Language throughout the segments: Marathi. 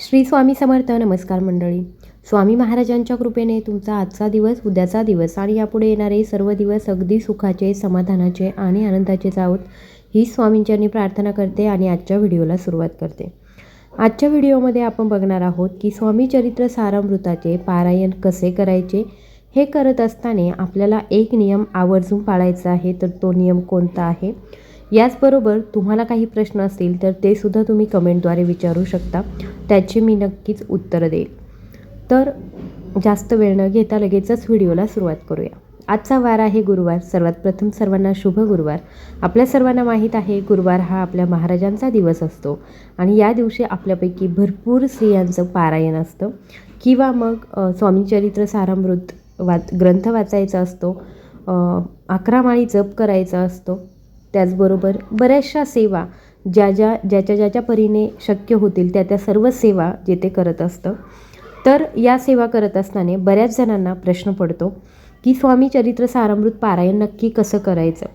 श्री स्वामी समर्थ नमस्कार मंडळी. स्वामी महाराजांच्या कृपेने तुमचा आजचा दिवस उद्याचा दिवस आणि यापुढे येणारे सर्व दिवस अगदी सुखाचे समाधानाचे आणि आनंदाचे जावत ही स्वामींच्यांनी प्रार्थना करते आणि आजच्या व्हिडिओला सुरुवात करते. आजच्या व्हिडिओमध्ये आपण बघणार आहोत की स्वामी चरित्र सारामृताचे पारायण कसे करायचे हे करत असताना आपल्याला एक नियम आवर्जून पाळायचा आहे तर तो नियम कोणता आहे? याचबरोबर तुम्हाला काही प्रश्न असतील तर ते सुद्धा तुम्ही कमेंटद्वारे विचारू शकता. त्याचे मी नक्कीच उत्तर देईल. तर जास्त वेळ न घेता लगेचच व्हिडिओला सुरुवात करूया. आजचा वार आहे गुरुवार. सर्वात प्रथम सर्वांना शुभ गुरुवार. आपल्या सर्वांना माहीत आहे गुरुवार हा आपल्या महाराजांचा दिवस असतो. आणि या दिवशी आपल्यापैकी भरपूर स्त्रियांचं पारायण असतं. किंवा मग स्वामीचरित्र सारामृत वाच ग्रंथ वाचायचा असतो. अकरा माळी जप करायचा असतो. त्याचबरोबर बऱ्याचशा सेवा ज्या ज्या ज्याच्या ज्याच्या परीने शक्य होतील त्या त्या सर्व सेवा जे ते करत असतं. तर या सेवा करत असताना बऱ्याच जणांना प्रश्न पडतो की स्वामी चरित्र सारामृत पारायण नक्की कसं करायचं?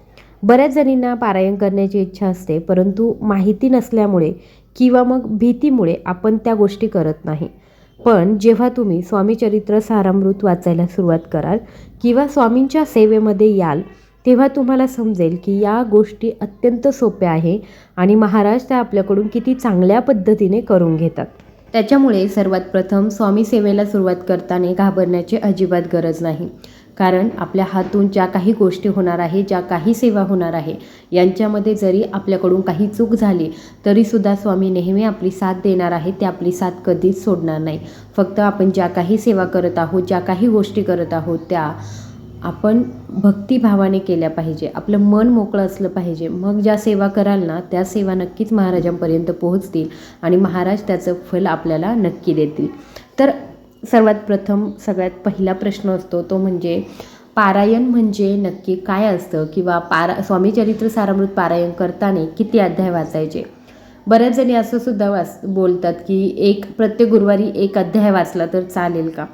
बऱ्याच जणींना पारायण करण्याची इच्छा असते परंतु माहिती नसल्यामुळे किंवा मग भीतीमुळे आपण त्या गोष्टी करत नाही. पण जेव्हा तुम्ही स्वामी चरित्र सारामृत वाचायला सुरुवात कराल किंवा स्वामींच्या सेवेमध्ये याल तेव्हा तुम्हाला समजेल की या गोष्टी अत्यंत सोप्या आहे आणि महाराज त्या आपल्याकडून किती चांगल्या पद्धतीने करून घेतात. त्याच्यामुळे सर्वात प्रथम स्वामी सेवेला सुरुवात करताना घाबरण्याची अजिबात गरज नाही. कारण आपल्या हातून ज्या काही गोष्टी होणार आहे ज्या काही सेवा होणार आहे यांच्यामध्ये जरी आपल्याकडून काही चूक झाली तरीसुद्धा स्वामी नेहमी आपली साथ देणार आहे ते आपली साथ कधीच सोडणार नाही. फक्त आपण ज्या काही सेवा करत आहोत ज्या काही गोष्टी करत आहोत त्या आपण भक्तिभावाने केल्या पाहिजे. आपलं मन मोकळं असलं पाहिजे. मग ज्या सेवा कराल ना त्या सेवा नक्कीच महाराजांपर्यंत पोहोचतील आणि महाराज त्याचं फल आपल्याला नक्की देतील. तर सर्वात प्रथम सगळ्यात पहिला प्रश्न असतो तो म्हणजे पारायण म्हणजे नक्की काय असतं? किंवा पारा स्वामी चरित्र सारामृत पारायण करताना किती अध्याय वाचायचे? बऱ्याच जणी असं सुद्धा वाच बोलतात की एक प्रत्येक गुरुवारी एक अध्याय वाचला तर चालेल का?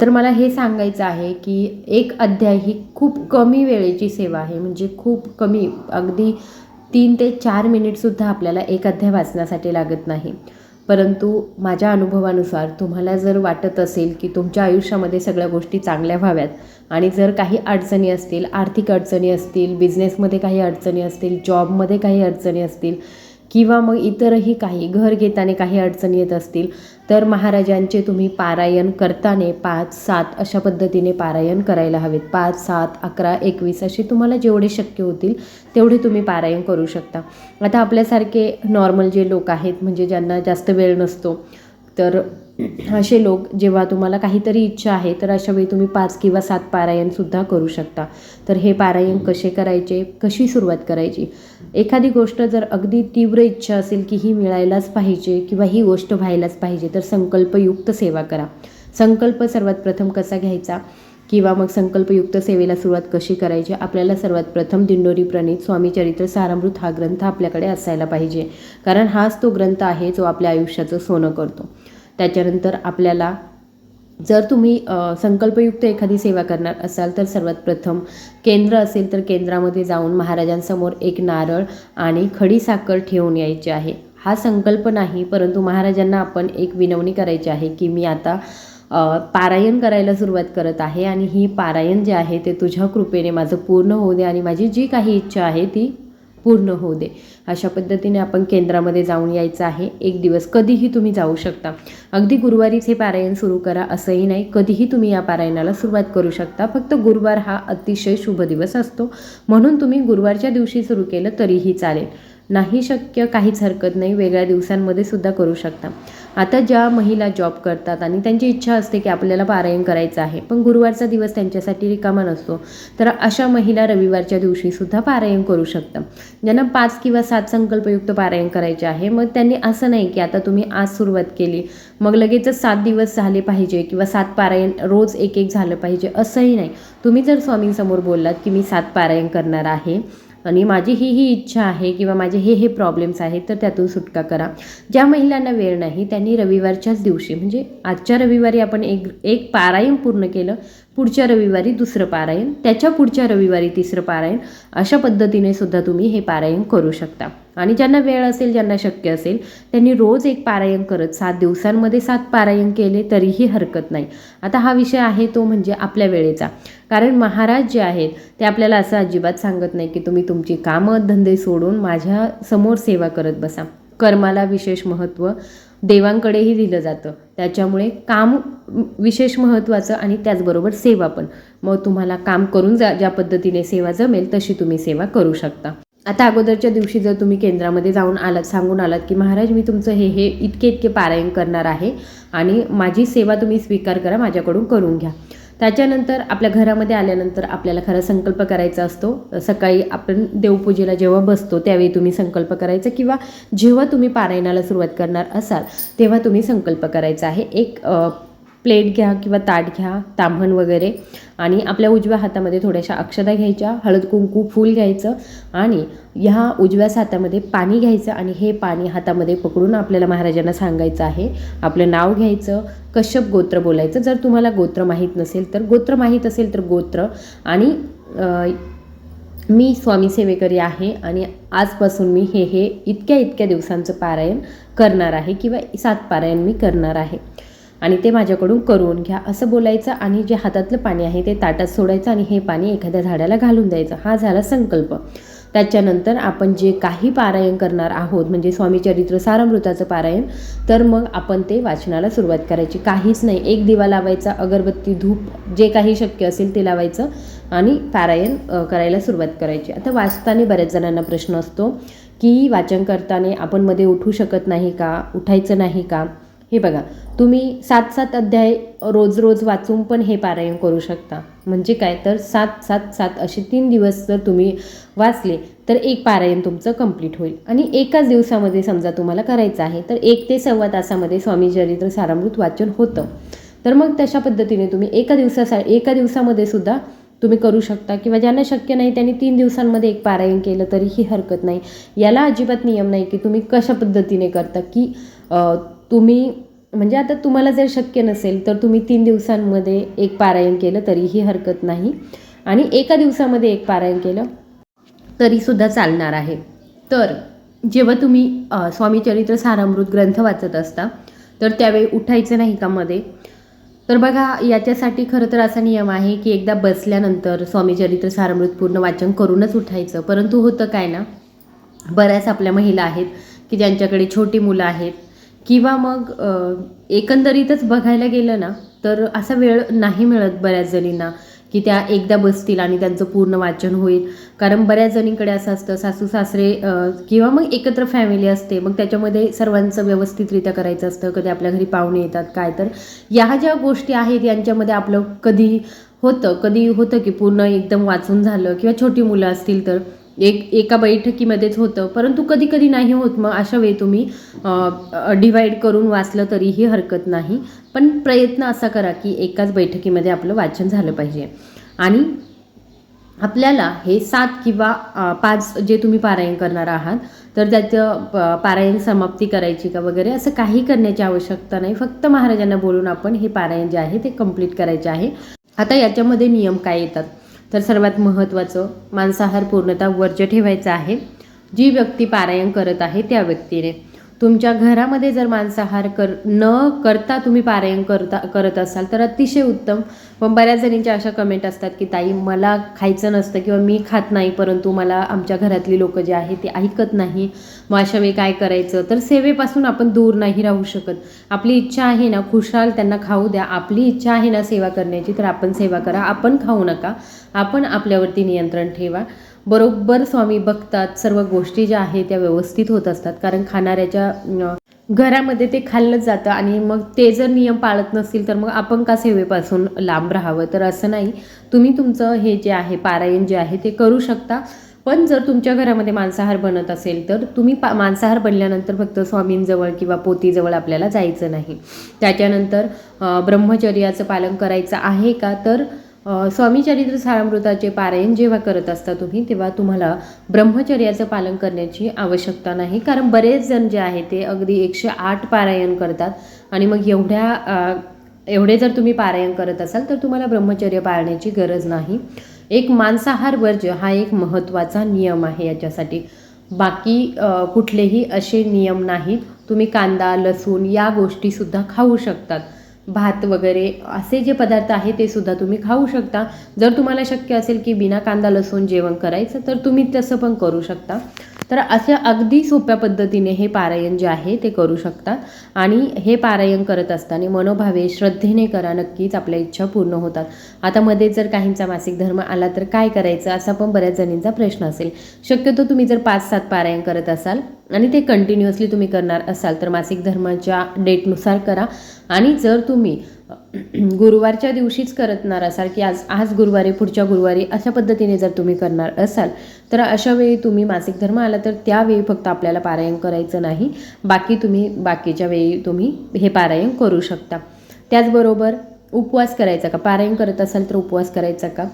तर मला हे सांगायचं आहे की एक अध्याय ही खूप कमी वेळेची सेवा आहे. म्हणजे खूप कमी अगदी तीन ते चार मिनिटसुद्धा आपल्याला एक अध्याय वाचण्यासाठी लागत नाही. परंतु माझ्या अनुभवानुसार तुम्हाला जर वाटत असेल की तुमच्या आयुष्यामध्ये सगळ्या गोष्टी चांगल्या व्हाव्यात आणि जर काही अडचणी असतील आर्थिक अडचणी असतील बिझनेसमध्ये काही अडचणी असतील जॉबमध्ये काही अडचणी असतील किंवा मग इतरही काही घर घेताना काही अडचणी येत असतील तर महाराजांचे तुम्ही पारायण करताना पाच सात अशा पद्धतीने पारायण करायला हवेत. पाच सात अकरा एकवीस असे तुम्हाला जेवढे शक्य होतील तेवढे तुम्ही पारायण करू शकता. आता आपल्यासारखे नॉर्मल जे लोक आहेत म्हणजे ज्यांना जास्त वेळ नसतो तर असे लोक जेव्हा तुम्हाला काहीतरी इच्छा आहे तर अशा वेळी तुम्ही पाच किंवा सात पारायणसुद्धा करू शकता. तर हे पारायण कसे करायचे कशी सुरुवात करायची? एखादी गोष्ट जर अगदी तीव्र इच्छा असेल की ही मिळायलाच पाहिजे किंवा ही गोष्ट व्हायलाच पाहिजे तर संकल्पयुक्त सेवा करा. संकल्प सर्वात प्रथम कसा घ्यायचा? किंवा मग संकल्पयुक्त सेवेला सुरुवात कशी करायची? आपल्याला सर्वात प्रथम दिंडोरी प्रणित स्वामी चरित्र सारामृत हा ग्रंथ आपल्याकडे असायला पाहिजे. कारण हाच तो ग्रंथ आहे जो आपल्या आयुष्याचं सोनं करतो. त्याच्यानंतर आपल्याला जर तुम्ही संकल्पयुक्त एखादी सेवा करणार असाल तर सर्वात प्रथम केंद्र असेल तर केंद्रामध्ये जाऊन महाराजांसमोर एक नारळ आणि खडी साखर ठेवून यायचे आहे. हा संकल्प नाही परंतु महाराजांना आपण एक विनवणी करायची आहे की मी आता पारायण करायला सुरुवात करत आहे आणि ही पारायण जे आहे ते तुझ्या कृपेने माझं पूर्ण होऊ दे आणि माझी जी काही इच्छा आहे ती पूर्ण होऊ दे. अशा पद्धतीने आपण केंद्रामध्ये जाऊन यायचं आहे. एक दिवस कधीही तुम्ही जाऊ शकता. अगदी गुरुवारीच हे पारायण सुरू करा असंही नाही. कधीही तुम्ही या पारायणाला सुरुवात करू शकता. फक्त गुरुवार हा अतिशय शुभ दिवस असतो. म्हणून तुम्ही गुरुवारच्या दिवशी सुरू केलं तरीही चालेल. नाही शक्य काहीच हरकत नाही. वेगळ्या दिवसांमध्ये सुद्धा करू शकता. आता ज्या महिला जॉब करतात आणि त्यांची इच्छा असते की आपल्याला पारायण करायचं आहे पण गुरुवारचा दिवस त्यांच्यासाठी रिकामा नसतो तर अशा महिला रविवारच्या दिवशीसुद्धा पारायण करू शकतात. ज्यांना पाच किंवा सात संकल्पयुक्त पारायण करायचे आहे मग त्यांनी असं नाही की आता तुम्ही आज सुरुवात केली मग लगेचच सात दिवस झाले पाहिजे किंवा सात पारायण रोज एक एक झालं पाहिजे असंही नाही. तुम्ही जर स्वामींसमोर बोललात की मी सात पारायण करणार आहे आणि माझी ही ही इच्छा आहे किंवा माझे हे हे प्रॉब्लेम्स आहेत तर त्यातून सुटका करा. ज्या महिलांना वेळ नाही त्यांनी रविवारच्याच दिवशी म्हणजे आजच्या रविवारी आपण एक एक पारायण पूर्ण केलं पुढच्या रविवारी दुसरं पारायण त्याच्या पुढच्या रविवारी तिसरं पारायण अशा पद्धतीने सुद्धा तुम्ही हे पारायण करू शकता. आणि ज्यांना वेळ असेल ज्यांना शक्य असेल त्यांनी रोज एक पारायण करत सात दिवसांमध्ये सात पारायण केले तरीही हरकत नाही. आता हा विषय आहे तो म्हणजे आपल्या वेळेचा. कारण महाराज जे आहेत ते आपल्याला असं अजिबात सांगत नाही की तुम्ही तुमची कामं धंदे सोडून माझ्यासमोर सेवा करत बसा. कर्माला विशेष महत्त्व देवांकडेही दिलं जातं. त्याच्यामुळे काम विशेष महत्त्वाचं आणि त्याचबरोबर सेवा पण. मग तुम्हाला काम करून जा ज्या पद्धतीने सेवा जमेल तशी तुम्ही सेवा करू शकता. आता अगोदरच्या दिवशी जर तुम्ही केंद्रामध्ये जाऊन आलात सांगून आलात की महाराज मी तुमचं हे हे इतके इतके पारायण करणार आहे आणि माझी सेवा तुम्ही स्वीकार करा माझ्याकडून करून घ्या. त्याच्यानंतर आपल्या घरामध्ये आल्यानंतर आपल्याला खरा संकल्प करायचा असतो. सकाळी आपण देवपूजेला जेव्हा बसतो त्यावेळी तुम्ही संकल्प करायचा किंवा जेव्हा तुम्ही पारायणाला सुरुवात करणार असाल तेव्हा तुम्ही संकल्प करायचा आहे. एक प्लेट घ्या किंवा ताट घ्या ताम्हण वगैरे. आणि आपल्या उजव्या हातामध्ये थोड्याशा अक्षदा घ्यायच्या हळद कुंकू फूल घ्यायचं. आणि ह्या उजव्याच हातामध्ये पाणी घ्यायचं आणि हे पाणी हातामध्ये पकडून आपल्याला महाराजांना सांगायचं आहे. आपलं नाव घ्यायचं कश्यप गोत्र बोलायचं. जर तुम्हाला गोत्र माहीत नसेल तर गोत्र माहीत असेल तर गोत्र. आणि मी स्वामी सेवेकरी आहे आणि आजपासून मी हे हे इतक्या इतक्या दिवसांचं पारायण करणार आहे किंवा सात पारायण मी करणार आहे. आणि ते माझ्याकडून करून घ्या. असं बोलायचं आणि जे हातातलं पाणी आहे ते ताटात सोडायचं आणि हे पाणी एखाद्या झाडाला घालून द्यायचं. हा झाला संकल्प. त्याच्यानंतर आपण जे काही पारायण करणार आहोत म्हणजे स्वामी चरित्र सारामृताचं पारायण तर मग आपण ते वाचनाला सुरुवात करायची. काहीच नाही. एक दिवा लावायचा अगरबत्ती धूप जे काही शक्य असेल ते लावायचं आणि पारायण करायला सुरुवात करायची. आता वाचताना बऱ्याच जणांना प्रश्न असतो की वाचन करताना आपण मध्ये उठू शकत नाही का? उठायचं नाही का? हे बघा तुम्ही सात सात अध्याय रोज रोज वाचून पण हे पारायण करू शकता. म्हणजे काय? तर सात सात सात असे तीन दिवस जर तुम्ही वाचले तर एक पारायण तुमचं कंप्लीट होईल. आणि एकाच दिवसामध्ये समजा तुम्हाला करायचं आहे तर एक ते सव्वा तासामध्ये स्वामी चरित्र सारामृत वाचन होतं. तर मग तशा पद्धतीने तुम्ही एका दिवसासा एका दिवसामध्ये सुद्धा तुम्ही करू शकता. किंवा ज्यांना शक्य नाही त्यांनी तीन दिवसांमध्ये एक पारायण केलं तरीही हरकत नाही. याला अजिबात नियम नाही की तुम्ही कशा पद्धतीने करता की तुम्ही म्हणजे आता तुम्हाला जर शक्य नसेल तर तुम्ही तीन दिवसांमध्ये एक पारायण केलं तरीही हरकत नाही. आणि एका दिवसामध्ये एक पारायण केलं तरीसुद्धा चालणार आहे. तर जेव्हा तुम्ही स्वामी चरित्र सारामृत ग्रंथ वाचत असता तर त्यावेळी उठायचं नाही का मध्ये? तर बघा याच्यासाठी खरं तर असा नियम आहे की एकदा बसल्यानंतर स्वामी चरित्र सारामृत पूर्ण वाचन करूनच उठायचं. परंतु होतं काय ना बऱ्याच आपल्या महिला आहेत की ज्यांच्याकडे छोटी मुलं आहेत किंवा मग एकंदरीतच बघायला गेलं ना तर असा वेळ नाही मिळत बऱ्याच जणींना की त्या एकदा बसतील आणि त्यांचं पूर्ण वाचन होईल. कारण बऱ्याच जणींकडे असं असतं सासू सासरे किंवा मग एकत्र फॅमिली असते मग त्याच्यामध्ये सर्वांचं व्यवस्थितरित्या करायचं असतं कधी आपल्या घरी पाहुणे येतात काय तर. या ज्या गोष्टी आहेत यांच्यामध्ये आपलं कधी होतं कधी होतं की पूर्ण एकदम वाचून झालं किंवा छोटी मुलं असतील तर एक एका बैठकीमध्येच होतं. परंतु कधी कधी नाही होत. मग अशा वेळी तुम्ही डिवाईड करून वाचलं तरीही हरकत नाही. पण प्रयत्न असा करा की एकाच बैठकीमध्ये आपलं वाचन झालं पाहिजे. आणि आपल्याला हे सात किंवा पाच जे तुम्ही पारायण करणार आहात तर त्याचं पारायण समाप्ती करायची का वगैरे असं काही करण्याची आवश्यकता नाही. फक्त महाराजांना बोलून आपण हे पारायण जे आहे ते कंप्लीट करायचे आहे. आता याच्यामध्ये नियम काय येतात? तर सर्वात महत्त्वाचं मांसाहार पूर्णतः वर्ज्य ठेवायचं आहे. जी व्यक्ती पारायण करत आहे त्या व्यक्तीने. तुमच्या घरामध्ये जर मांसाहार कर न करता तुम्ही पारायण करता करत असाल तर अतिशय उत्तम. पण बऱ्याच जणींच्या अशा कमेंट असतात की ताई मला खायचं नसतं किंवा मी खात नाही परंतु मला आमच्या घरातली लोक जे आहेत ते ऐकत नाही. मग अशा वेळी काय करायचं? तर सेवेपासून आपण दूर नाही राहू शकत. आपली इच्छा आहे ना खुशाल त्यांना खाऊ द्या. आपली इच्छा आहे ना सेवा करण्याची तर आपण सेवा करा. आपण खाऊ नका. आपण आपल्यावरती नियंत्रण ठेवा. बरोबर स्वामी बघतात सर्व गोष्टी ज्या आहेत त्या व्यवस्थित होत असतात. कारण खाणाऱ्याच्या घरामध्ये ते खाल्लंच जातं आणि मग ते जर नियम पाळत नसतील तर मग आपण का सेवेपासून लांब राहावं? तर असं नाही. तुम्ही तुमचं हे जे आहे पारायण जे आहे ते करू शकता. पण जर तुमच्या घरामध्ये मांसाहार बनत असेल तर तुम्ही पा मांसाहार बनल्यानंतर फक्त स्वामींजवळ किंवा पोतीजवळ आपल्याला जायचं नाही. त्याच्यानंतर ब्रह्मचर्याचं पालन करायचं आहे का? तर स्वामी चरित्र सारामृताचे पारायण जेव्हा करत असता तुम्ही तेव्हा तुम्हाला ब्रह्मचर्याचं पालन करण्याची आवश्यकता नाही. कारण बरेच जण जे आहे ते अगदी एकशे आठ पारायण करतात. आणि मग एवढ्या एवढे जर तुम्ही पारायण करत असाल तर तुम्हाला ब्रह्मचर्य पाळण्याची गरज नाही. एक मांसाहार वर्ज हा एक महत्त्वाचा नियम आहे याच्यासाठी. बाकी कुठलेही असे नियम नाहीत. तुम्ही कांदा लसूण या गोष्टीसुद्धा खाऊ शकतात. भात वगैरे असे जे पदार्थ आहे ते सुद्धा तुम्ही खाऊ शकता. जर तुम्हाला शक्य असेल की बिना कांदा लसूण जेवण करायचं तर तुम्ही तसं पण करू शकता. तर अशा अगदी सोप्या पद्धतीने हे पारायण जे आहे ते करू शकतात आणि हे पारायण करत असताना मनोभावे श्रद्धेने करा नक्कीच आपल्या इच्छा पूर्ण होतात. आता मध्ये जर काहींचा मासिक धर्म आला तर काय करायचं असा पण बऱ्याच जणींचा प्रश्न असेल. शक्यतो तुम्ही जर पाच सात पारायण करत असाल आणि ते कंटिन्युअसली तुम्ही करणार असाल तर मासिक धर्माच्या डेटनुसार करा. आणि जर तुम्ही गुरुवारच्या दिवशीच करणार असाल की आज आज गुरुवारी पुढच्या गुरुवारी अशा पद्धतीने जर तुम्ही करणार असाल तर अशा वेळी तुम्ही मासिक धर्म आला तर त्यावेळी फक्त आपल्याला पारायण करायचं नाही. बाकी तुम्ही बाकीच्या वेळी तुम्ही हे पारायण करू शकता. त्याचबरोबर उपवास करायचा का? पारायण करत असाल तर उपवास करायचा का?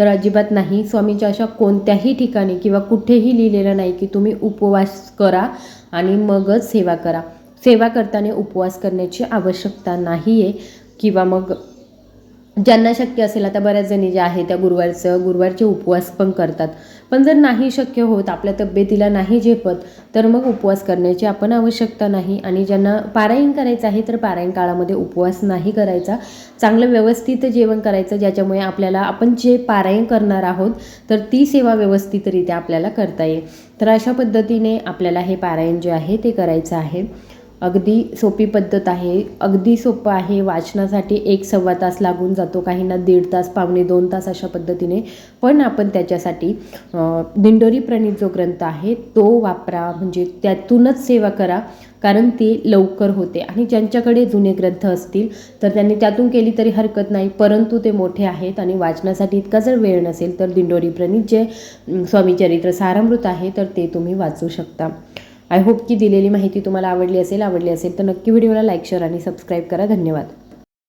तर अजिबात नाही. स्वामीच्या अशा कोणत्याही ठिकाणी किंवा कुठेही लिहिलेलं नाही की तुम्ही उपवास करा आणि मगच सेवा करा. सेवा करताना उपवास करण्याची आवश्यकता नाही आहे किंवा मग ज्यांना शक्य असेल आता बऱ्याच जणी ज्या आहे त्या गुरुवारचं गुरुवारचे उपवास पण करतात. पण जर नाही शक्य होत आपल्या तब्येतीला नाही झेपत तर मग उपवास करण्याची आपण आवश्यकता नाही. आणि ज्यांना पारायण करायचं आहे तर पारायण काळामध्ये उपवास नाही करायचा. चांगलं व्यवस्थित जेवण करायचं ज्याच्यामुळे आपल्याला आपण जे पारायण करणार आहोत तर ती सेवा व्यवस्थितरित्या आपल्याला करता येईल. तर अशा पद्धतीने आपल्याला हे पारायण जे आहे ते करायचं आहे. अगदी सोपी पद्धत आहे. अगदी सोपं आहे वाचनासाठी एक सव्वा तास लागून जातो काहींना दीड तास पावणे दोन तास अशा पद्धतीने. पण आपण त्याच्यासाठी दिंडोरी प्रणित जो ग्रंथ आहे तो वापरा. म्हणजे त्यातूनच सेवा करा कारण ती लवकर होते. आणि ज्यांच्याकडे जुने ग्रंथ असतील तर त्यांनी त्यातून केली तरी हरकत नाही. परंतु ते मोठे आहेत आणि वाचनासाठी इतका जर वेळ नसेल तर दिंडोरी प्रणित जे स्वामी चरित्र सारामृत आहे तर ते तुम्ही वाचू शकता. आय होप की दिलेली माहिती तुम्हाला आवडली असेल आवडली असेल तर नक्की व्हिडिओला लाईक शेअर आणि सबस्क्राईब करा. धन्यवाद.